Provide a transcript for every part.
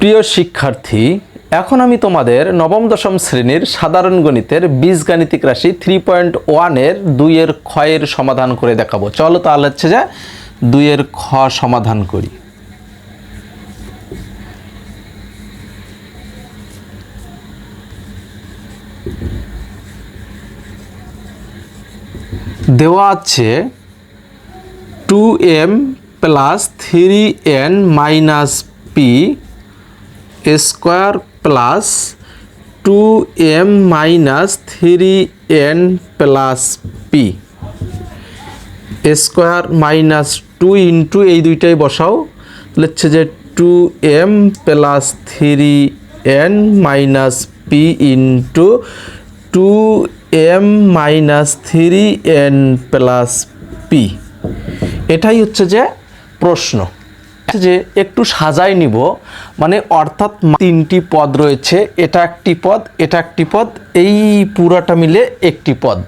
প্রিয় শিক্ষার্থী, এখন আমি তোমাদের নবম, দশম শ্রেণির সাধারণ গণিতের বীজগাণিতিক রাশি থ্রি পয়েন্ট ওয়ানের দুইয়ের ক্ষয়ের সমাধান করে দেখাবো। চলো তাহলে হচ্ছে যে দুইয়ের খ সমাধান করি। দেওয়া আছে two M plus three N minus P square plus two M minus three N plus P. Square minus two into এই দুইটাই বসাও। তাহলে হচ্ছে যে two M plus three N minus P into two M minus three N plus P. এটাই হচ্ছে যে প্রশ্ন। যে একটু সাজাই নিব। মানে অর্থাৎ তিনটি পদ রয়েছে, এটা একটি পদ, এটা একটি পদ, এই পুরাটা মিলে একটি পদ।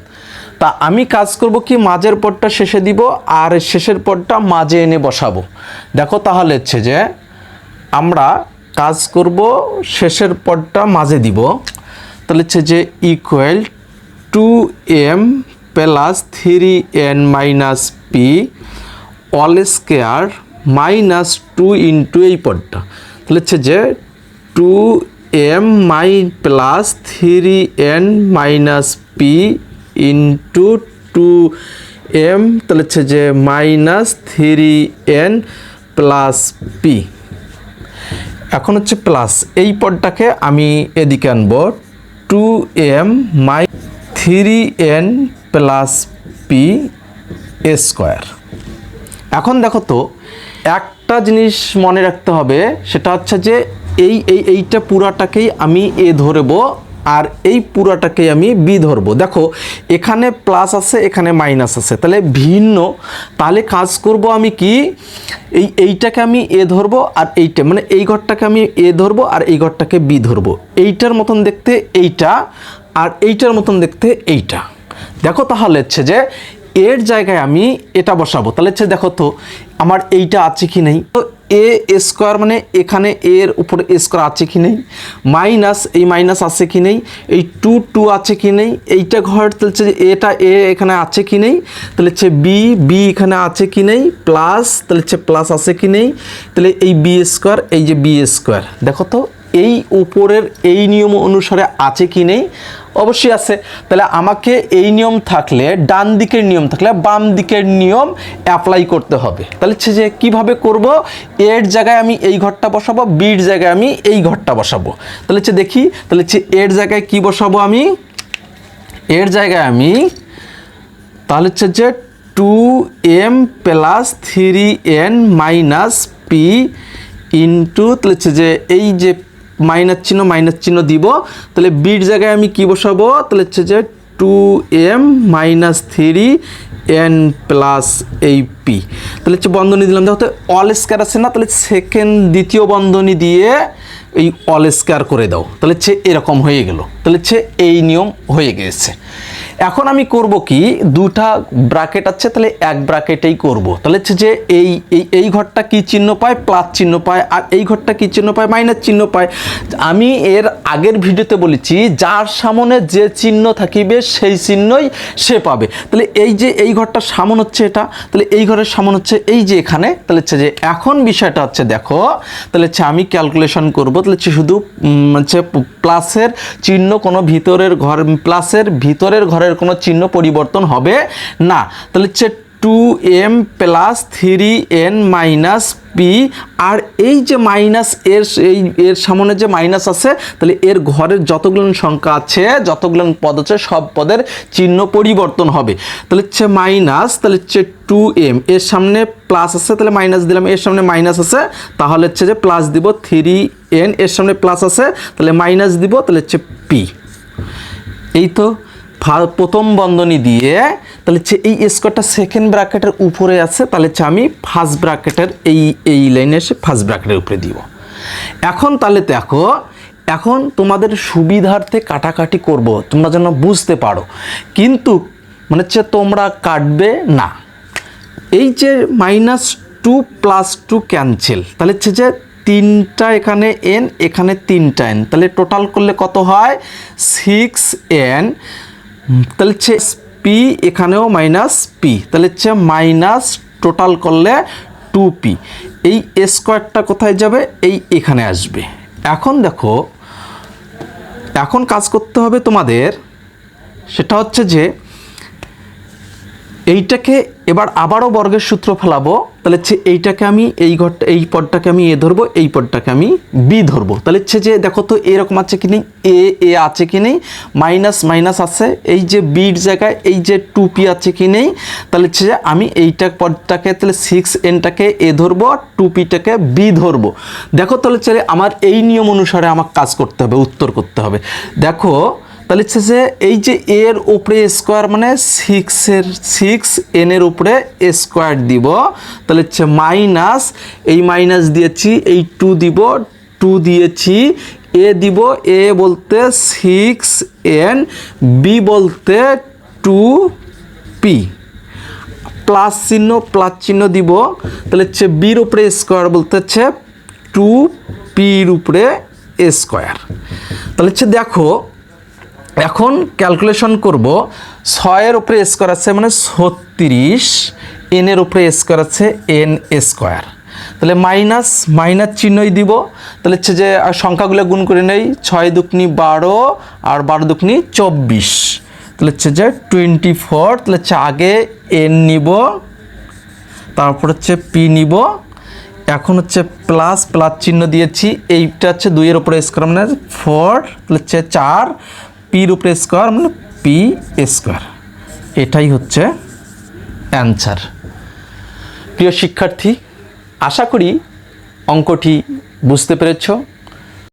তা আমি কাজ করব কি মাঝের পদটা শেষে দিব, আর শেষের পদটা মাঝে এনে বসাবো। দেখো তাহলে হচ্ছে যে আমরা কাজ করব, শেষের পদটা মাঝে দিব। তাহলে হচ্ছে যে equal to M plus three N minus P all square minus two into এই পদটা। তাহলে হচ্ছে যে two M my plus three N minus P into two M তাহলে হচ্ছে যে minus three N plus P এখন হচ্ছে প্লাস এই পদটাকে আমি এদিকে আনব two M my three N plus P square এখন দেখো তো একটা জিনিস মনে রাখতে হবে, সেটা হচ্ছে যে এই এই, এইটা পুরাটাকেই আমি এ ধরবো আর এই পুরাটাকেই আমি বি ধরবো। দেখো, এখানে প্লাস আছে, এখানে মাইনাস আছে, তাহলে ভিন্ন। তাহলে কাজ করব আমি কি? এই, এইটাকে আমি এ ধরবো আর এইটা মানে এই ঘরটাকে আমি এ ধরবো আর এই ঘরটাকে বি ধরবো। এইটার মতন দেখতে এইটা আর এইটার মতন দেখতে এইটা। দেখো তাহলে হচ্ছে যে এর জায়গায় আমি এটা বসাবো। তাহলে হচ্ছে দেখো তো, আমার এইটা আছে কি নেই? তো এ স্কোয়ার মানে এখানে এর উপরে এ স্কোয়ার আছে কি নেই? মাইনাস, এই মাইনাস আছে কি নেই? এই টু টু আছে কি নেই? এইটা ঘর, তাহলে এটা এ এখানে আছে কি নেই? তাহলে হচ্ছে বি বি এখানে আছে কি নেই? প্লাস, তাহলে হচ্ছে প্লাস আছে কি নেই? তাহলে এই বি স্কোয়ার, এই যে বি স্কোয়ার। দেখো তো, এই উপরের এই নিয়ম অনুসারে আছে কি নেই? অবশ্যই আছে। তাহলে আমাকে এই নিয়ম থাকলে, ডান দিকের নিয়ম থাকলে, বাম দিকের নিয়ম অ্যাপ্লাই করতে হবে। তাহলে হচ্ছে যে কীভাবে করব? এর জায়গায় আমি এই ঘরটা বসাবো, বির জায়গায় আমি এই ঘরটা বসাবো। তাহলে হচ্ছে দেখি, তাহলে হচ্ছে এর জায়গায় কি বসাবো আমি? এর জায়গায় আমি, তাহলে হচ্ছে যে two M plus three N minus P into তাহলে হচ্ছে যে এই যে মাইনাস চিহ্ন মাইনাস চিহ্ন দিব। তাহলে বির জায়গায় আমি কি বসাবো? তাহলে হচ্ছে যে two M minus three N plus এই পি তাহলে হচ্ছে বন্ধনী দিলাম। দেখো অল স্কোয়ার আছে না? তাহলে সেকেন্ড দ্বিতীয় বন্ধনী দিয়ে এই অল স্কোয়ার করে দাও। তাহলে হচ্ছে এরকম হয়ে গেল। তাহলে হচ্ছে এই নিয়ম হয়ে গেছে। এখন আমি করব কি? দুটা ব্রাকেট আছে, তাহলে এক ব্রাকেটেই করব। তাহলে হচ্ছে যে এই এই ঘরটা কি চিহ্ন পায়? প্লাস চিহ্ন পায়। আর এই ঘরটা কি চিহ্ন পায়? মাইনাস চিহ্ন পায়। আমি এর আগের ভিডিওতে বলেছি, যার সামনে যে চিহ্ন থাকিবে, সেই চিহ্নই সে পাবে। তাহলে এই যে এই ঘরটার সামন হচ্ছে এটা, তাহলে এই ঘরের সামন হচ্ছে এই যে এখানে। তাহলে হচ্ছে যে এখন বিষয়টা হচ্ছে দেখো, তাহলে হচ্ছে আমি ক্যালকুলেশন করব। তাহলে হচ্ছে শুধু হচ্ছে প্লাসের চিহ্ন কোনো ভিতরের ঘর প্লাসের ভিতরের ঘরের কোনো চিহ্ন পরিবর্তন হবে না। তাহলে হচ্ছে two M plus three N minus P আর এই যে মাইনাস এর এই এর সামনে যে মাইনাস আছে, তাহলে এর ঘরের যতগুলো সংখ্যা আছে, যতগুলো পদ আছে, সব পদের চিহ্ন পরিবর্তন হবে। তাহলে হচ্ছে মাইনাস তাহলে হচ্ছে টু এম এর সামনে প্লাস আছে, তাহলে মাইনাস দিলাম, এর সামনে মাইনাস আছে, তাহলে হচ্ছে যে প্লাস দিব থ্রি এন এর সামনে প্লাস আছে, তাহলে মাইনাস দিব, তাহলে হচ্ছে পি এই তো প্রথম বন্ধনী দিয়ে, তাহলে এই স্কোয়ারটা সেকেন্ড ব্র্যাকেটের উপরে আছে, তাহলে হচ্ছে আমি ফার্স্ট ব্র্যাকেটের এই এই লাইনে এসে ফার্স্ট ব্র্যাকেটের উপরে দিব। এখন তাহলে দেখো, এখন তোমাদের সুবিধার্থে কাটাকাটি করব, তোমরা যেন বুঝতে পারো। কিন্তু মানে হচ্ছে তোমরা কাটবে না। এই যে minus two plus two cancel তাহলে হচ্ছে যে তিনটা এখানে এন এখানে তিনটা এন তাহলে টোটাল করলে কত হয়? সিক্স এন তাহলে হচ্ছে পি এখানেও মাইনাস পি তাহলে হচ্ছে মাইনাস টোটাল করলে টু পি এই স্কোয়ারটা কোথায় যাবে? এই এখানে আসবে। এখন দেখো, এখন কাজ করতে হবে তোমাদের, সেটা হচ্ছে যে এইটাকে এবার আবারও বর্গের সূত্র ফেলাবো। তাহলে হচ্ছে এইটাকে আমি এই ঘরটা এই পদটাকে আমি এ ধরবো, এই পদটাকে আমি বি ধরবো। তাহলে হচ্ছে যে দেখো তো এরকম আছে কি নেই? এ এ আছে কি নেই? মাইনাস মাইনাস আছে। এই যে বির জায়গায় এই যে টু পি আছে কি নেই? তাহলে হচ্ছে যে আমি এইটা পদটাকে, তাহলে সিক্স এনটাকে এ ধরবো আর টু পিটাকে বি ধরবো। দেখো তাহলে চলে আমার এই নিয়ম অনুসারে আমাকে কাজ করতে হবে, উত্তর করতে হবে। দেখো তাহলে হচ্ছে যে এই যে এর উপরে স্কোয়ার মানে সিক্সের সিক্স এনের উপরে স্কোয়ার দিব। তাহলে হচ্ছে মাইনাস এই মাইনাস দিয়েছি, এই টু দিব টু দিয়েছি এ দিব এ বলতে সিক্স এন বি বলতে টু পি প্লাস চিহ্ন প্লাস চিহ্ন দিব, তাহলে হচ্ছে বির উপরে স্কোয়ার বলতে হচ্ছে টু পির উপরে স্কোয়ার তাহলে হচ্ছে দেখো এখন ক্যালকুলেশন করব, ছয়ের উপরে স্কোয়ার আছে মানে ছত্রিশ এনের উপরে স্কোয়ার আছে এন স্কোয়ার তাহলে মাইনাস মাইনাস চিহ্নই দিব। তাহলে হচ্ছে যে সংখ্যাগুলো গুণ করে নেই, ছয় দুকনি বারো আর বারো দুকনি চব্বিশ। তাহলে হচ্ছে যে টোয়েন্টি ফোর তাহলে হচ্ছে আগে এন নিব, তারপর হচ্ছে পি নিব। এখন হচ্ছে প্লাস প্লাস চিহ্ন দিয়েছি, এইটা হচ্ছে দুইয়ের উপরে স্কোয়ার মানে ফোর তাহলে হচ্ছে চার পির উপরে স্কোয়ার মানে পি স্কোয়ার এটাই হচ্ছে অ্যান্সার প্রিয় শিক্ষার্থী, আশা করি অঙ্কটি বুঝতে পেরেছ।